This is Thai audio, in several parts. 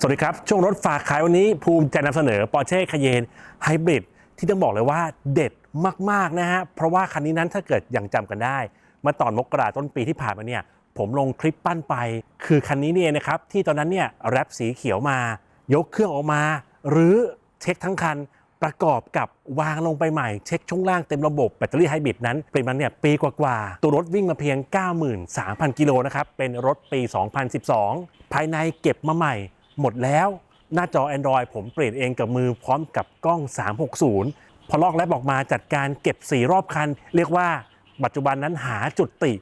สวัสดีครับ ช่วงรถฝากขายวันนี้ภูมิจะนำเสนอ Porsche Cayenne Hybrid ที่ต้องบอกเลยว่าเด็ดมาก ๆ นะฮะ เพราะว่าคันนี้นั้นถ้าเกิดยังจำกันได้เมื่อตอนมกราต้นปีที่ผ่านมาเนี่ย ผมลงคลิปปั้นไป คือคันนี้เนี่ยนะครับ ที่ตอนนั้นเนี่ยแรปสีเขียวมา ยกเครื่องออกมา หรือเช็คทั้งคันประกอบกับวางลงไปใหม่ เช็คช่วงล่างเต็มระบบแบตเตอรี่ไฮบริดนั้น เป็นมันเนี่ยปีกว่าๆ ตัวรถวิ่งมาเพียง 93,000 กิโลนะครับ เป็นรถปี 2012 ภายในเก็บมาใหม่ หมดแล้วหน้าจอ Android ผมเปลี่ยนเองกับมือพร้อมกับกล้อง 360 พอลอกแลบออกมาจัดการเก็บ4รอบคัน เรียกว่าปัจจุบันนั้นหาจุดติ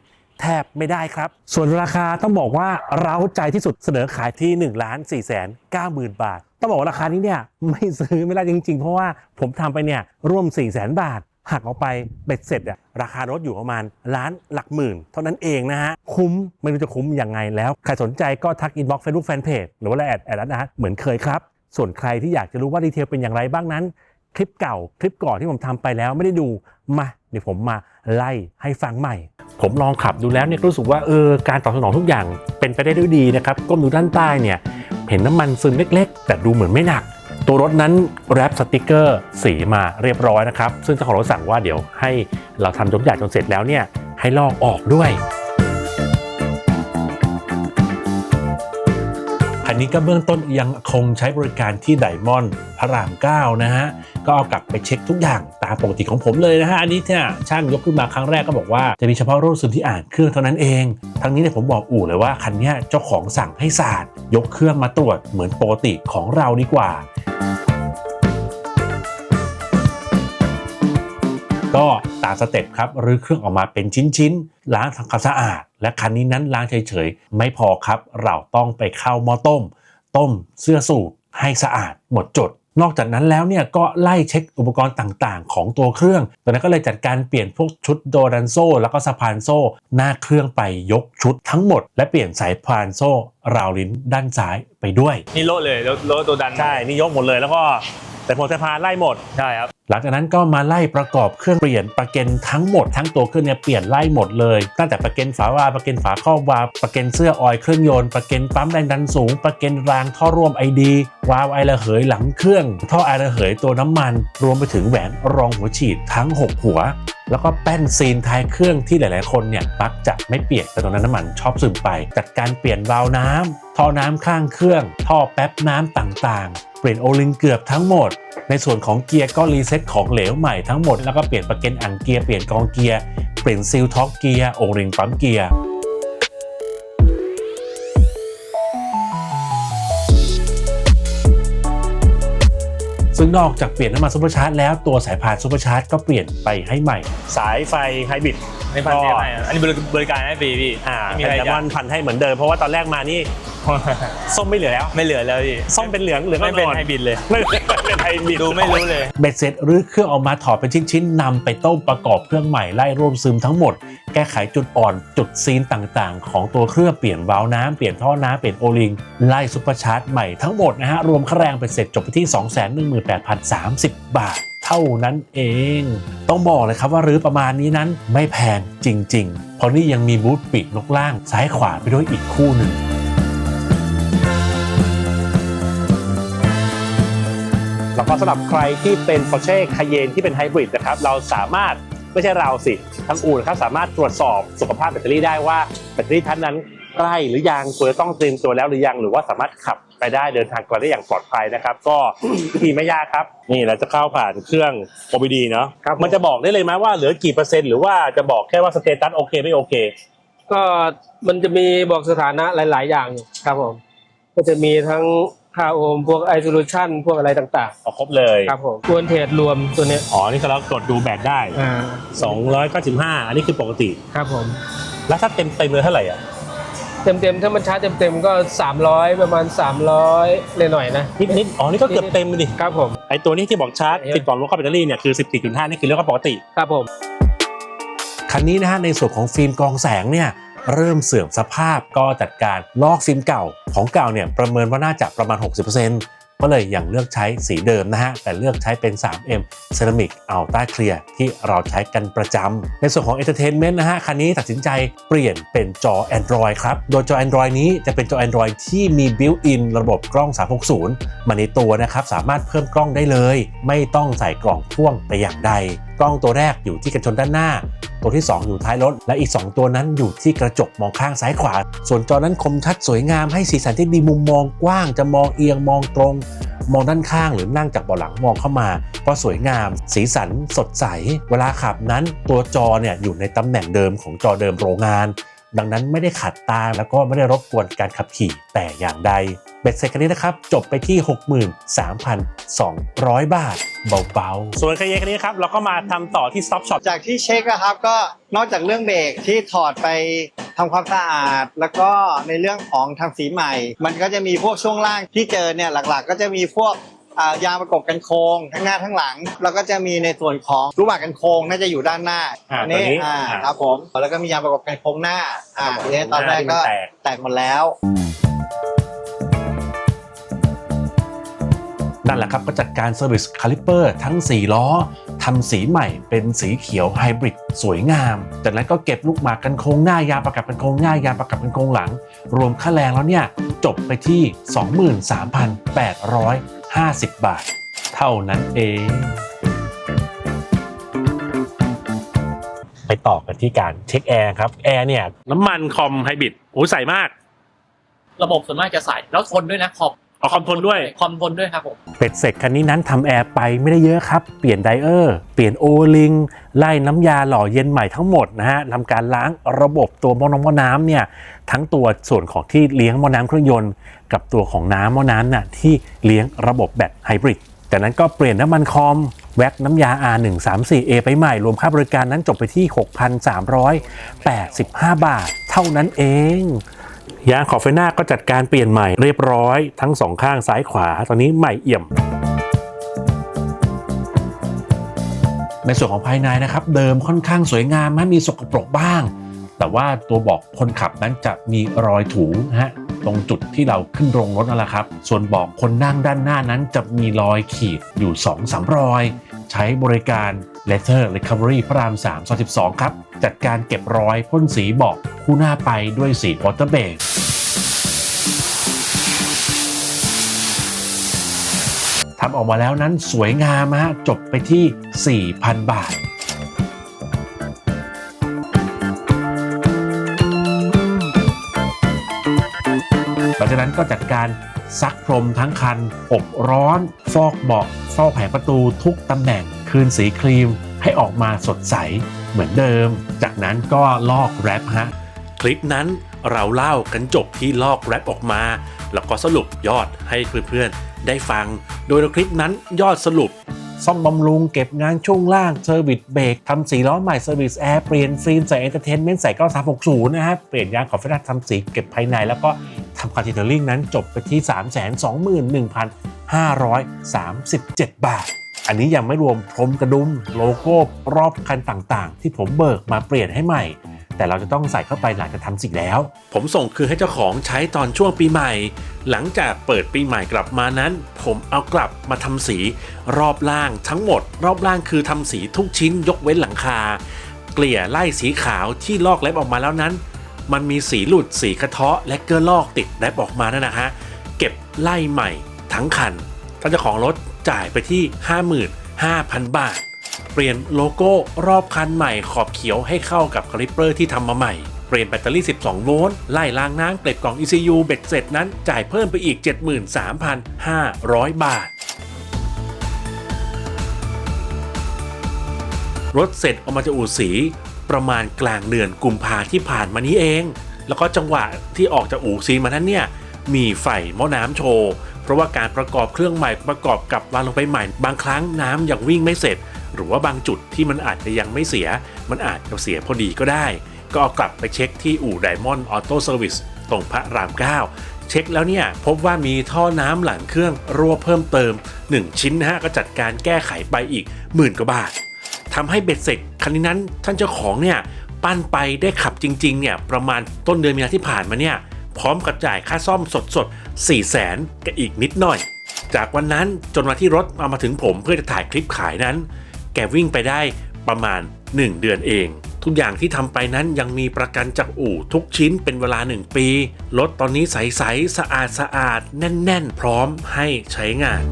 แทบไม่ได้ครับ ส่วนราคาต้องบอกว่าเร้าใจที่สุดเสนอขายที่1นึ่งล้านสี่แสนเก้าหมื่นบาทต้องบอกว่าราคานี้เนี่ยไม่ซื้อไม่ได้จริง ๆ เพราะว่าผมทำไปเนี่ยร่วม4ี่แสนบาท หักออกไปเบ็ดเสร็จอะราคารถอยู่ประมาณล้านหลักหมื่น เท่านั้นเองนะฮะ คุ้มไม่รู้จะคุ้มยังไงแล้ว ใครสนใจก็ทักอินบ็อกซ์เฟซบุ๊กแฟนเพจหรือว่าแอดแอดนะเหมือนเคยครับ ส่วนใครที่อยากจะรู้ว่าดีเทลเป็นอย่างไรบ้างนั้น คลิปเก่าคลิปก่อนที่ผมทำไปแล้วไม่ได้ดูมาเดี๋ยวผมมาไล่ให้ฟังใหม่ ผมลองขับดูแล้วเนี่ยรู้สึกว่าเออการตอบสนองทุกอย่างเป็นไปได้ด้วยดีนะครับก้มดูด้านใต้เนี่ยเห็นน้ำมันซึมเล็ก ๆ แต่ดูเหมือนไม่หนัก ตัวรถนั้นแรปสติกเกอร์สีมาเรียบร้อยนะครับ ซึ่งเจ้าของรถสั่งว่าเดี๋ยวให้เราทำยกใหญ่จนเสร็จแล้วเนี่ยให้ลอกออกด้วย นนี้ก็เบื้องต้นยังคงใช้บริการที่ไดมอนด์พระราม 9 นะฮะ ก็เอากลับไปเช็คทุกอย่างตามปกติของผมเลยนะฮะ อันนี้เนี่ยช่างยกขึ้นมาครั้งแรกก็บอกว่าจะมีเฉพาะรูดซึมที่อ่านเครื่องเท่านั้นเอง ทั้งนี้เนี่ยผมบอกอู่เลยว่าคันนี้เจ้าของสั่งให้ศาสตร์ยกเครื่องมาตรวจเหมือนปกติของเราดีกว่าก็ตามสเต็ปครับรื้อเครื่องออกมาเป็นชิ้นๆล้างทำความสะอาด และคันนี้นั้นล้างเฉยๆไม่พอครับ เราต้องไปเข้าหม้อต้ม ต้มเสื้อสูบให้สะอาดหมดจด นอกจากนั้นแล้วเนี่ยก็ไล่เช็คอุปกรณ์ต่างๆ ของตัวเครื่องตอนนั้นก็เลยจัดการเปลี่ยนพวกชุดโดดันโซ่แล้วก็สะพานโซ่หน้าเครื่องไปยกชุดทั้งหมด และเปลี่ยนสายพานโซ่ราวลิ้นด้านซ้ายไปด้วย นี่โลดเลยโลดโลดตัวดัน ใช่ นี่ยกหมดเลยแล้วก็ แต่พอสายพานไล่หมด ใช่ครับ หลังจากนั้นก็มาไล่ประกอบเครื่องเปลี่ยนประเก็นทั้งหมดทั้งตัวเครื่องเนี่ยเปลี่ยนไล่หมดเลย ตั้งแต่ประเก็นฝาวาล์วประเก็นฝาครอบวาล์วประเก็นเสื้อออยล์เครื่องยนต์ประเก็นปั๊มแรงดันสูง ประเก็นรางท่อร่วมไอดีวาล์วไอระเหยหลังเครื่อง ท่อไอระเหยตัวน้ำมัน รวมไปถึงแหวนรองหัวฉีดทั้ง 6 หัวแล้วก็แป้นซีนท้ายเครื่องที่หลาย ๆ คนเนี่ยมักจะไม่เปลี่ยนแต่ตรงนั้นน้ำมันชอบซึมไปจัดการเปลี่ยนวาล์วน้ำท่อน้ำข้างเครื่อง ท่อแป๊บน้ำต่างๆเป ลี่ยนโอลิงเกือบทั้งหมด ในส่วนของเกียร์ก็รีเซ็ตของเหลวใหม่ทั้งหมด แล้วก็เปลี่ยนประเก็นอ่างเกียร์เปลี่ยนกองเกียร์เปลี่ยนซีลท็อกเกียร์โอริงปั๊มเกียร์ซึ่งนอกจากเปลี่ยนน้ำมันซูเปอร์ชาร์จแล้วตัวสายพานซูเปอร์ชาร์จก็เปลี่ยนไปให้ใหม่ สายไฟไฮบริดไม่พันเทปให้อันนี้บริบริการให้ฟรีพี่อ่าไม่มีแต่อะไรแซลมจะอนพันให้เหมือนเดิมเพราะว่าตอนแรกมานี่ ส้มไม่เหลือแล้ว ไม่เหลือแล้วพี่ส้มเป็นเหลืองเหลืองไม่เป็นอ่อนๆไฮบริดเลย ไม่เป็นไฮบริดดูไม่รู้เลย เบ็ดเสร็จรื้อเครื่องออกมาถอดเป็นชิ้นๆนำไปต้มประกอบเครื่องใหม่ไล่ร่วมซึมทั้งหมด แก้ไขจุดอ่อนจุดซีนต่างๆ ของตัวเครื่องเปลี่ยนวาล์วน้ำเปลี่ยนท่อน้ำเปลี่ยนโอลิงไล่ซุปเปอร์ชาร์จใหม่ทั้งหมดนะฮะรวมค่าแรงไปเสร็จจบไปที่ 218,030 บาทเท่านั้นเอง ต้องบอกเลยครับว่ารื้อประมาณนี้นั้นไม่แพงจริง ๆ เพราะนี่ยังมีบูธปีกนกล่างซ้ายขวาไปด้วยอีกคู่หนึ่ง แล้วก็สำหรับใครที่เป็น Porsche Cayenne ที่เป็นไฮบริดนะครับเราสามารถไม่ใช่เราสิทั้งอู่นะครับสามารถตรวจสอบสุขภาพแบตเตอรี่ได้ว่าแบตเตอรี่ท่านนั้นใกล้หรือยังควรจะต้องเตรียมตัวแล้วหรือยังหรือว่าสามารถขับไปได้เดินทางไกลได้อย่างปลอดภัยนะครับ ก็วิธีไม่ยากครับ นี่เราจะเข้าผ่านเครื่อง OBD เนาะครับผม มันจะบอกได้เลยไหมว่าเหลือกี่เปอร์เซ็นต์หรือว่าจะบอกแค่ว่าสเตตัสโอเคไม่โอเค ก็มันจะมีบอกสถานะหลาย ๆ อย่างอยู่ครับผม ก็จะมีทั้ง ค่าโอห์มพวกไอโซลูชันพวกอะไรต่างเอาครบเลย ๆ ครับผมควรเทรดรวมตัวเนี้ยอ๋อ นี่ก็เรากดดูแบตได้ อ่า295 อันนี้คือปกติ ครับผม แล้วถ้าเต็มเต็มๆเลยเท่าไหร่อะ เต็มๆ ถ้ามันชาร์จเต็มๆ ก็ 300 ประมาณ 300เลยหน่อยๆนะนิดนิดอ๋อ นี่ก็เกือบเต็มเลยดิ ครับผม ไอตัวนี้ที่บอกชาร์จเออติดก่อนลดเข้าแบตเตอรี่เนี่ยคือ 14.5 นี่คือเรียกว่าปกติ ครับผม คันนี้นะฮะในส่วนของฟิล์มกรองแสงเนี่ย เริ่มเสื่อมสภาพก็จัดการลอกฟิล์มเก่าของเก่าเนี่ยประเมินว่าน่าจะประมาณ 60%ก็เลยยังเลือกใช้สีเดิมนะฮะ แต่เลือกใช้เป็น 3M Ceramic Ultra Clear ที่เราใช้กันประจำในส่วนของ Entertainment นะฮะ คันนี้ตัดสินใจเปลี่ยนเป็นจอ Android ครับ โดยจอ Android นี้จะเป็นจอ Android ที่มี built-in ระบบกล้อง 360 มาในตัวนะครับ สามารถเพิ่มกล้องได้เลย ไม่ต้องใส่กล่องพ่วงแต่อย่างใด กล้องตัวแรกอยู่ที่กันชนด้านหน้า ตัวที่ 2 อยู่ท้ายรถ และอีก 2 ตัวนั้นอยู่ที่กระจกมองข้างซ้ายขวา ส่วนจอนั้นคมชัดสวยงามให้สีสันที่ดีมุมมองกว้างจะมองเอียงมองตรง มองด้านข้างหรือนั่งจากเบาะหลังมองเข้ามา ก็สวยงาม สีสันสดใส เวลาขับนั้นตัวจอเนี่ยอยู่ในตำแหน่งเดิมของจอเดิมโรงงาน ดังนั้นไม่ได้ขัดตาแล้วก็ไม่ได้รบกวนการขับขี่แต่อย่างใดเบ็ดเสร็จกันนี้นะครับ จบไปที่ 63,200 บาทเบาๆ ส่วนคาเยคันนี้ครับ เราก็มาทำต่อที่ Stop Shop จากที่เช็คอะครับก็นอกจากเรื่องเบรกที่ถอดไปทำความสะอาด แล้วก็ในเรื่องของทำสีใหม่ มันก็จะมีพวกช่วงล่างที่เจอเนี่ยหลักๆ ก็จะมีพวกอ่า ยางประกบกันโค้งทั้งหน้าทั้งหลัง แล้วก็จะมีในส่วนของรูปหมากกันโค้งน่าจะอยู่ด้านหน้าอ่าอันนี้ตัวนี้อ่าอ่า ครับผมแล้วก็มียางประกบกันโค้งหน้าอ่าอันนี้ตอนแรกก็แตกแตกหมดแล้ว นั่นแหละครับก็จัดการเซอร์วิสคาลิเปอร์ทั้ง 4 ล้อทำสีใหม่เป็นสีเขียวไฮบริดสวยงาม จากนั้นก็เก็บลูกหมากกันโค้งหน้ายางประกับกันโค้งหน้ายางประกับกันโค้งหลัง รวมค่าแรงแล้วเนี่ย จบไปที่ 23,850 บาท เท่านั้นเอง ไปต่อกันที่การเช็คแอร์ครับ แอร์เนี่ย น้ำมันคอมไฮบริดโอ้ใส่มาก ระบบส่วนมากจะใส่แล้วทนด้วยนะคอมเอาคอมทนด้วยคอมทนด้วยครับผม เป็ดเสร็จคันนี้นั้นทำแอร์ไปไม่ได้เยอะครับ เปลี่ยนไดเออร์ เปลี่ยนโอลิงไล่น้ำยาหล่อเย็นใหม่ทั้งหมดนะฮะทำการล้างระบบตัวหม้อน้ำหม้อน้ำเนี่ยทั้งตัวส่วนของที่เลี้ยงหม้อน้ำเครื่องยนต์ กับตัวของน้ำหม้อน้ำน่ะที่เลี้ยงระบบแบตไฮบริดจากนั้นก็เปลี่ยนน้ำมันคอมแว็กน้ำยา R134A ไปใหม่ รวมค่าบริการนั้นจบไปที่ 6,385 บาท เท่านั้นเอง ยางขอบไฟหน้าก็จัดการเปลี่ยนใหม่เรียบร้อยทั้งสองข้างซ้ายขวา ตอนนี้ใหม่เอี่ยม ในส่วนของภายในนะครับ เดิมค่อนข้างสวยงามนมีสกปรกบ้าง แต่ว่าตัวบอกคนขับนั้นจะมีรอยถูนะฮะตรงจุดที่เราขึ้นโรงรถนั่นแหละครับ ส่วนบอกคนนั่งด้านหน้านั้นจะมีรอยขีดอยู่2 3รอย ใช้บริการ Letter Recovery พระราม3ซอย12ครับ จัดการเก็บรอยพ่นสีบอกคู่หน้าไปด้วยสีวอเตอร์เบสทำออกมาแล้วนั้นสวยงามฮะจบไปที่ 4,000 บาท กนั้นก็จัดการซักพรมทั้งคัน อบร้อน ฟอกเบาะฟอกแผงประตูทุกตำแหน่ง คืนสีครีมให้ออกมาสดใสเหมือนเดิม จากนั้นก็ลอกแรปฮะ คลิปนั้นเราเล่ากันจบที่ลอกแรปออกมา แล้วก็สรุปยอดให้เพื่อนๆ ได้ฟัง โดยในคลิปนั้นยอดสรุปซ่อมบำรุงเก็บงานช่วงล่างเซอร์วิสเบรกทำสีล้อใหม่เซอร์วิสแอร์เปลี่ยนฟิล์มใส่เอนเตอร์เทนเมนต์ใส่9360 นะฮะเปลี่ยนยางขอบไฟหน้าทำสีเก็บภายในแล้วก็ ทำคอนเทนเนอร์ลิงนั้นจบไปที่ 321,537 บาท อันนี้ยังไม่รวมพรมกระดุมโลโก้รอบคันต่างๆ ที่ผมเบิกมาเปลี่ยนให้ใหม่ แต่เราจะต้องใส่เข้าไปหลังจากทำสีแล้ว ผมส่งคืนให้เจ้าของใช้ตอนช่วงปีใหม่ หลังจากเปิดปีใหม่กลับมานั้น ผมเอากลับมาทำสีรอบล่างทั้งหมด รอบล่างคือทำสีทุกชิ้นยกเว้นหลังคา เกลี่ยไล่สีขาวที่ลอกเล็บออกมาแล้วนั้น มันมีสีหลุดสีกระเทาะและเกลือลอกติดแล็บออกมานั่นนะฮะเก็บไล่ใหม่ทั้งคันท่านเจ้าของรถจ่ายไปที่ 55,000 บาท เปลี่ยนโลโก้รอบคันใหม่ขอบเขียวให้เข้ากับคาลิปเปอร์ที่ทำมาใหม่ เปลี่ยนแบตเตอรี่ 12 โวลต์ไล่ล้างน้ำเกล็ดกล่อง ECU เบ็ดเสร็จนั้นจ่ายเพิ่มไปอีก 73,500 บาทรถเสร็จออกมาจากอู่สี ประมาณกลางเดือนกุมภาที่ผ่านมานี้เอง แล้วก็จังหวะที่ออกจากอู่ซีมานั้นเนี่ยมีไฟหม้อน้ำโชว์เพราะว่าการประกอบเครื่องใหม่ประกอบกับวางลงไปใหม่ บางครั้งน้ำยังวิ่งไม่เสร็จ หรือว่าบางจุดที่มันอาจจะยังไม่เสีย มันอาจจะเสียพอดีก็ได้ ก็เอากลับไปเช็คที่อู่ไดมอนด์ออโต้เซอร์วิสตรงพระราม 9 เช็คแล้วเนี่ยพบว่ามีท่อน้ำหลังเครื่องรั่วเพิ่มเติม 1 ชิ้นนะฮะก็จัดการแก้ไขไปอีกหมื่นกว่าบาท ทำให้เบ็ดเสร็จคันนี้นั้นท่านเจ้าของเนี่ยปั้นไปได้ขับจริงๆเนี่ยประมาณต้นเดือนมีนาที่ผ่านมาเนี่ยพร้อมกับจ่ายค่าซ่อมสดๆ4 0 0แสนกับอีกนิดหน่อย จากวันนั้นจนมาที่รถเอามาถึงผมเพื่อจะถ่ายคลิปขายนั้น แกวิ่งไปได้ประมาณ 1 เดือนเอง ทุกอย่างที่ทำไปนั้นยังมีประกันจากอู่ทุกชิ้นเป็นเวลา 1 ปี รถตอนนี้ใสๆสะอาดสะอาดๆแน่น ๆ พร้อมให้ใช้งาน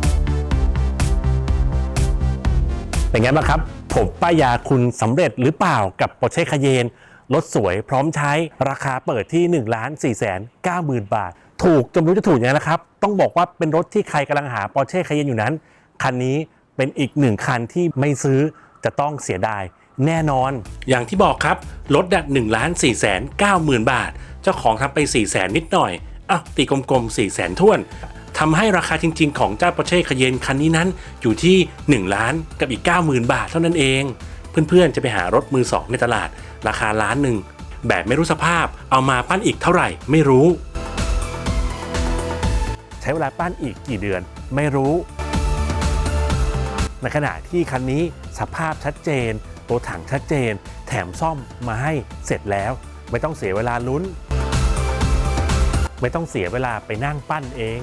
เป็นไงบ้างครับ ผมป้ายยาคุณสำเร็จหรือเปล่ากับ Porsche Cayenne รถสวยพร้อมใช้ราคาเปิดที่ 1 4 9 0 0 0 0 บาท ถูกจนรู้จะถูกยังไงนะครับ ต้องบอกว่าเป็นรถที่ใครกำลังหา Porsche Cayenne อยู่นั้น คันนี้เป็นอีกหนึ่งคันที่ไม่ซื้อจะต้องเสียดายแน่นอน อย่างที่บอกครับรถดัด1ล้าน4แสน9หมื่นบาท เจ้าของทำไป4แสนนิดหน่อยอะตีกลมๆ4แสนท้วน ทำให้ราคาจริง ๆ ของเจ้า Porsche Cayenne คันนี้นั้นอยู่ที่ 1 ล้านกับอีก 90,000 บาทเท่านั้นเอง เพื่อนๆจะไปหารถมือ2ในตลาด ราคาล้านหนึ่งแบบไม่รู้สภาพเอามาปั้นอีกเท่าไหร่ไม่รู้ ใช้เวลาปั้นอีกกี่เดือนไม่รู้ ในขณะที่คันนี้สภาพชัดเจน ตัวถังชัดเจน แถมซ่อมมาให้เสร็จแล้ว ไม่ต้องเสียเวลาลุ้น ไม่ต้องเสียเวลาไปนั่งปั้นเอง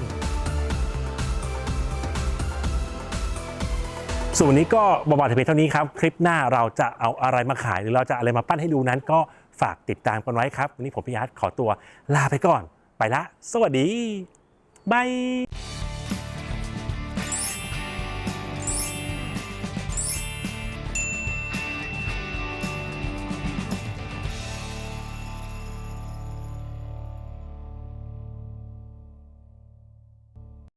ส่วนวันนี้ก็บอบาทเพียงเท่านี้ครับ คลิปหน้าเราจะเอาอะไรมาขาย หรือเราจะอะไรมาปั้นให้ดูนั้น ก็ฝากติดตามกันไว้ครับ วันนี้ผมพิยัตขอตัวลาไปก่อน ไปละ สวัสดีบาย